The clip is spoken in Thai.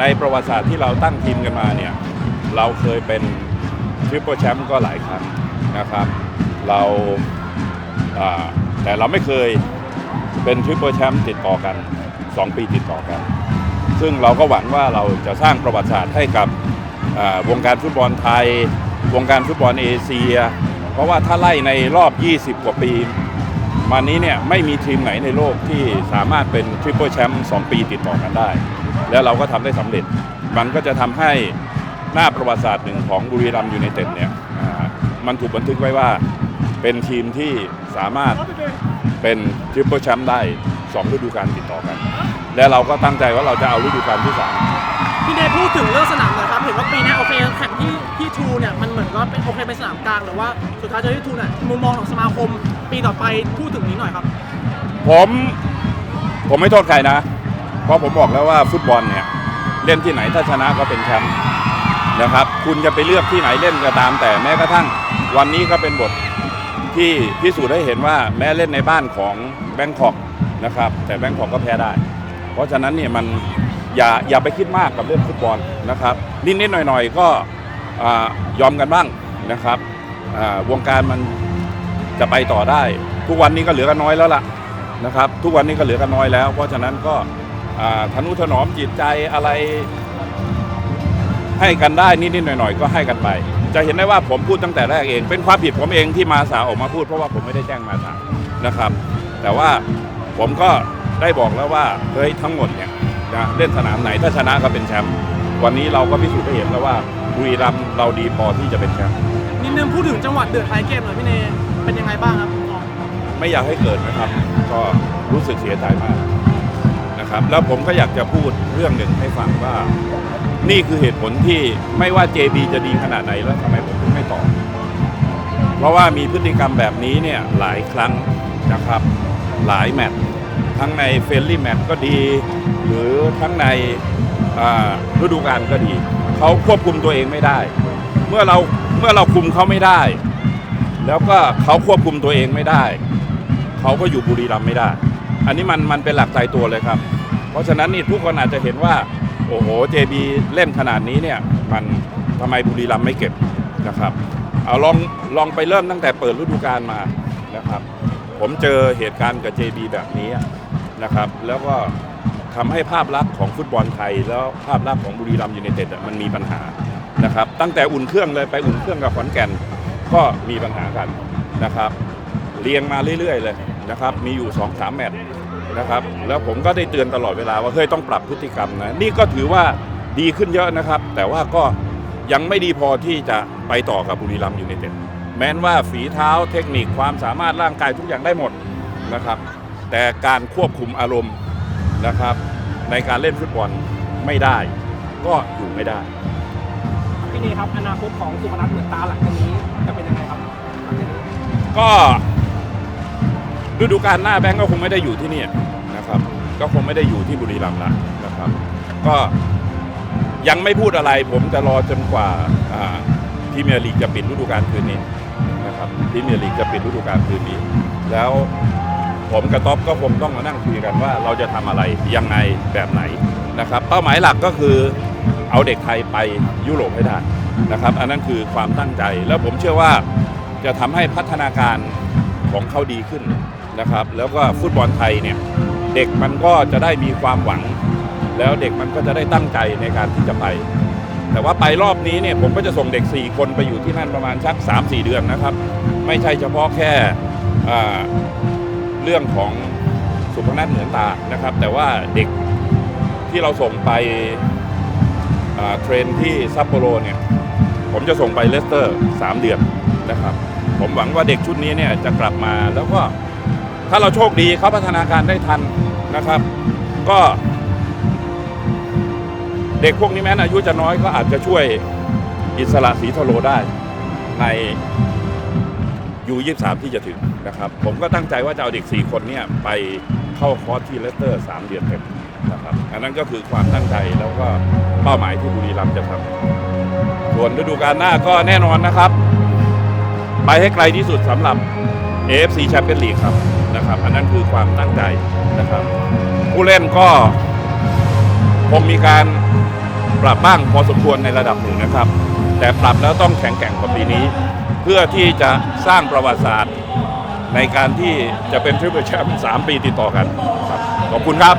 ในประวัติศาสตร์ที่เราตั้งทีมกันมาเนี่ยเราเคยเป็นทริปเปิลแชมป์ก็หลายครั้งนะครับเราแต่เราไม่เคยเป็นทริปเปิลแชมป์ติดต่อกัน 2 ปีติดต่อกัน ซึ่งเราก็หวังว่าเราจะสร้างประวัติศาสตร์ให้กับวงการฟุตบอลไทย วงการฟุตบอลเอเชีย เพราะว่าถ้าไล่ในรอบ 20 กว่าปีมานี้เนี่ยไม่มีทีมไหนในโลกที่สามารถเป็นทริปเปิลแชมป์2ปีติดต่อกันได้ แล้วเราก็ทำได้สำเร็จ มันก็จะทำให้หน้าประวัติศาสตร์หนึ่งของบุรีรัมย์ยูไนเต็ดเนี่ยอ่ามันถูกบันทึกไว้ว่าเป็นทีมที่สามารถเป็นทริปเปิลแชมป์ได้2ฤดูกาลติดต่อกัน และเราก็ตั้งใจว่าเราจะเอาฤดูกาลที่3พี่เดชพูดถึงเรื่องสนามหน่อยครับเห็นว่าปีนี้โอเคแข่งที่ที่ทูเนี่ยมันเหมือนก็เป็นโอเคเป็นสนามกลางแต่ว่าสุดท้ายเจอที่ทูเนี่ยมุมมองของสมาคม ปีต่อไปพูดถึงนี้หน่อยครับ ผมผมไม่โทษใครนะ เพราะผมบอกแล้วว่าฟุตบอลเนี่ยเล่นที่ไหนถ้าชนะก็เป็นแชมป์นะครับ คุณจะไปเลือกที่ไหนเล่นก็ตาม แต่แม้กระทั่งวันนี้ก็เป็นบทที่พิสูจน์ให้เห็นว่าแม้เล่นในบ้านของแบงคอกนะครับ แต่แบงคอกก็แพ้ได้ เพราะฉะนั้นเนี่ยมันอย่าอย่าไปคิดมากกับเรื่องฟุตบอลนะครับ นิดๆหน่อยๆก็อ่ายอมกันบ้างนะครับวงการมันจะไปต่อได้ ทุกวันนี้ก็เหลือกันน้อยแล้วล่ะนะครับ ทุกวันนี้ก็เหลือกันน้อยแล้ว เพราะฉะนั้นก็ ทนุถนอมจิตใจอะไรให้กันได้นิดๆหน่อยๆ ก็ให้กันไป จะเห็นได้ว่าผมพูดตั้งแต่แรกเอง เป็นความผิดผมเองที่มาสาออกมาพูดเพราะว่าผมไม่ได้แจ้งมาสานะครับ แต่ว่าผมก็ได้บอกแล้วว่าเฮ้ยทั้งหมดเนี่ยนะเล่นสนามไหนถ้าชนะก็เป็นแชมป์วันนี้เราก็พิสูจน์ให้เห็นแล้วว่าบุรีรัมย์เราดีพอที่จะเป็นแชมป์นิดนึงพูดถึงจังหวัดเดือดท้ายเกมหน่อยพี่เนเป็นยังไงบ้างครับมุมมองไม่อยากให้เกิดนะครับ ก็รู้สึกเสียใจมาก นะครับ แล้วผมก็อยากจะพูดเรื่องหนึ่งให้ฟังว่า นี่คือเหตุผลที่ไม่ว่า JB จะดีขนาดไหนแล้วทำไมผมถึงไม่ตอบเพราะว่ามีพฤติกรรมแบบนี้เนี่ยหลายครั้งนะครับ หลายแมตช์ทั้งในเฟรนลี่แมตช์ก็ดี หรือทั้งในฤดูกาลก็ดี เขาควบคุมตัวเองไม่ได้ เมื่อเราเมื่อเราคุมเขาไม่ได้ แล้วก็เขาควบคุมตัวเองไม่ได้ เขาก็อยู่บุรีรัมย์ไม่ได้ อันนี้มันมันเป็นหลักใจตัวเลยครับ เพราะฉะนั้นนี่ทุกคนอาจจะเห็นว่า โอ้โห JB เล่นขนาดนี้เนี่ยมันทำไมบุรีรัมย์ไม่เก็บนะครับ เอาลองลองไปเริ่มตั้งแต่เปิดฤดูกาลมานะครับ ผมเจอเหตุการณ์กับ JB แบบนี้นะครับ แล้วก็ทำให้ภาพลักษณ์ของฟุตบอลไทย แล้วภาพลักษณ์ของบุรีรัมย์ยูไนเต็ดมันมีปัญหานะครับ ตั้งแต่อุ่นเครื่องเลยไปอุ่นเครื่องกับขอนแก่นก็มีปัญหากันนะครับ เรียงมาเรื่อยๆเลยนะครับ มีอยู่2อสามแมตช์ นะครับ แล้วผมก็ได้เตือนตลอดเวลาว่าเฮ้ยต้องปรับพฤติกรรมนะนี่ก็ถือว่าดีขึ้นเยอะนะครับ แต่ว่าก็ยังไม่ดีพอที่จะไปต่อกับบุรีรัมย์ยูไนเต็ดแม้นว่าฝีเท้าเทคนิคความสามารถร่างกายทุกอย่างได้หมดนะครับ แต่การควบคุมอารมณ์นะครับ ในการเล่นฟุตบอลไม่ได้ ก็อยู่ไม่ได้พี่เนครับอนาคตของสุพนัทเหมือนตาหลังจากนี้จะเป็นยังไงครับ ก็ ฤดูกาลหน้าแบงก์ก็คงไม่ได้อยู่ที่นี่นะครับ ก็คงไม่ได้อยู่ที่บุรีรัมย์ละนะครับ ก็ยังไม่พูดอะไร ผมจะรอจนกว่าพรีเมียร์ลีกจะปิดฤดูกาลคืนนี้นะครับพรีเมียร์ลีกจะปิดฤดูกาลคืนนี้ แล้วผมกับท็อปก็คงต้องมานั่งคุยกันว่าเราจะทำอะไรยังไงแบบไหนนะครับ เป้าหมายหลักก็คือเอาเด็กไทยไปยุโรปให้ได้นะครับ อันนั้นคือความตั้งใจ แล้วผมเชื่อว่าจะทำให้พัฒนาการของเขาดีขึ้น นะครับ แล้วก็ฟุตบอลไทยเนี่ยเด็กมันก็จะได้มีความหวัง แล้วเด็กมันก็จะได้ตั้งใจในการที่จะไป แต่ว่าไปรอบนี้เนี่ยผมก็จะส่งเด็ก 4 คนไปอยู่ที่นั่นประมาณสัก 3-4 เดือนนะครับ ไม่ใช่เฉพาะแค่เรื่องของสุพนัทเหมือนตานะครับ แต่ว่าเด็กที่เราส่งไปเทรนที่ซัปโปโรเนี่ยผมจะส่งไปเลสเตอร์ 3 เดือนนะครับ ผมหวังว่าเด็กชุดนี้เนี่ยจะกลับมาแล้วก็ ถ้าเราโชคดีเขาพัฒนาการได้ทันนะครับ ก็ เด็กพวกนี้แม้อายุจะน้อยก็อาจจะช่วยอิสระศรีทโลได้ในยูยี่สามที่จะถึงนะครับ ผมก็ตั้งใจว่าจะเอาเด็ก 4 คนเนี่ยไปเข้าคอร์สที่เลสเตอร์ 3 เดือนเต็มนะครับอันนั้นก็คือความตั้งใจแล้วก็เป้าหมายที่บุรีรัมย์จะทำส่วนฤดูกาลหน้าก็แน่นอนนะครับ ไปให้ไกลที่สุดสำหรับ AFC Champions League ครับ นะครับ อันนั้นคือความตั้งใจนะครับ ผู้เล่นก็คงมีการปรับบ้างพอสมควรในระดับหนึ่งนะครับ แต่ปรับแล้วต้องแข็งแกร่งกว่าปีนี้ เพื่อที่จะสร้างประวัติศาสตร์ ในการที่จะเป็นทริปเปิลแชมป์สามปีติดต่อกันครับขอบคุณครับ